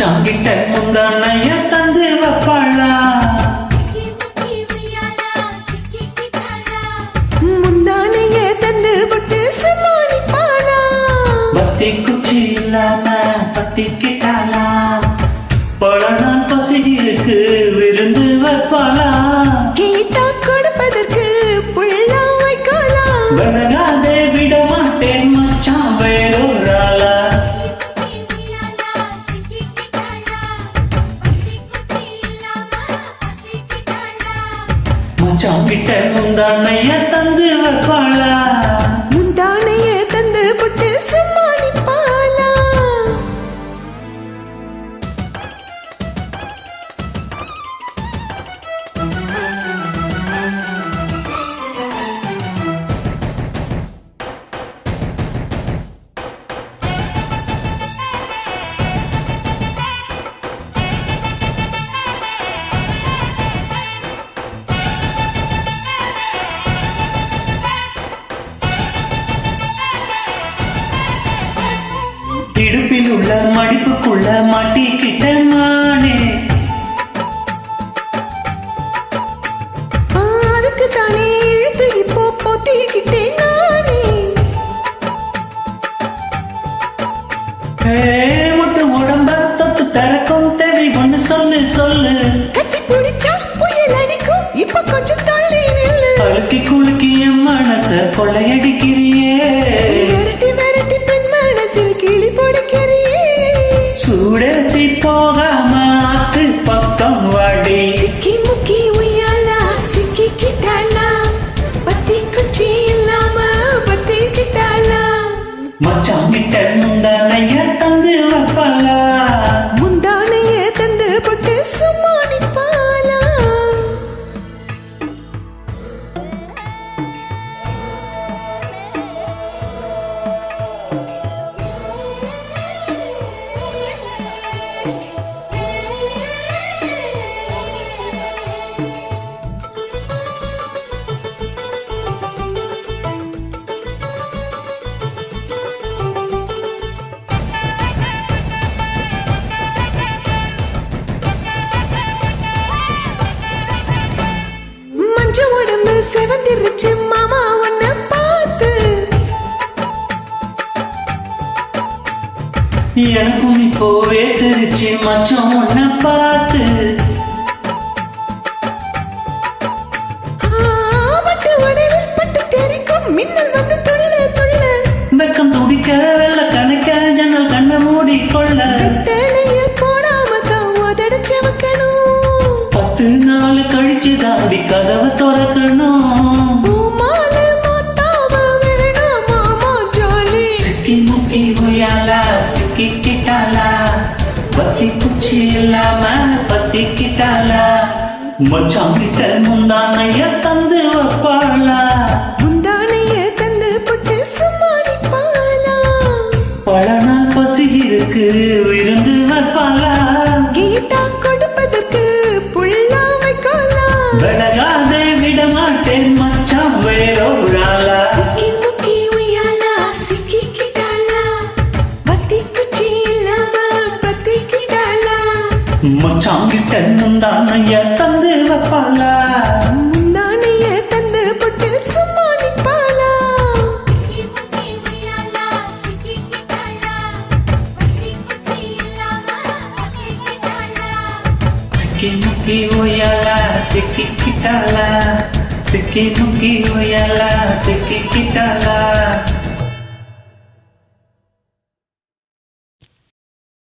மச்சாங்கிட்ட முந்தானைய தந்து வைப்பாளா? முந்தானைய தந்து விட்டு சும்மாடி பாலா பத்தி குச்சி இல்லாம பத்திக்கிட்டாளா பல நாள் பசி இருக்கு விருந்து வைப்பாளா? கேட்டா கொடுப்பதற்கு புள்ளா வைக்கலாம் விலகாதே மச்சாங்கிட்ட முந்தானைய தந்து வைப்பாளா இடுப்பில் உள்ள மடிப்புக்குள்ள மாட்டிக்கிட்ட நானே. அதுக்கு தானே இழுத்து இப்போ பொத்திக்கிட்டேன் நானே. முட்டு உடம்ப தொட்டு திறக்கும் தேவை. ஒண்ணு சொல்லு சொல்லு. கட்டி பிடிச்சா புயல் அடிக்கும். இப்ப கொஞ்சம் தள்ளி நில்லு. குலுக்கி என் மனச கொள்ளையடிக்கிறியே. மச்சான் கிட்ட முந்தானைய தந்து வைப்பாளா? முந்தானைய தந்து போட்டு சும்மா நிப்பாளா மஞ்ச செவந்திருச்சு மாமா உன்ன பார்த்து. எனக்கும் இப்போ வேட்டுருச்சு மச்சம் உன்ன பார்த்து. குச்சி இல்லாம பத்திக்கிட்டாளா மச்சான் கிட்ட முந்தானைய தந்து வைப்பாளா? முந்தானைய தந்து போட்டு சும்மா நிப்பாளா? பல நாள் பசி இருக்கு விருந்து வைப்பாளா? கேட்டா கொடுப்பதற்கு புள்ளா வைக்கலாம் மச்சான் கிட்ட முந்தானைய தந்து வைப்பாளா? முந்தானைய தந்து போட்டு சும்மா நிப்பாளா சிக்கி முக்கி சிக்கிக்கிட்டாளா சிக்கி முக்கி சிக்கிக்கிட்டாளா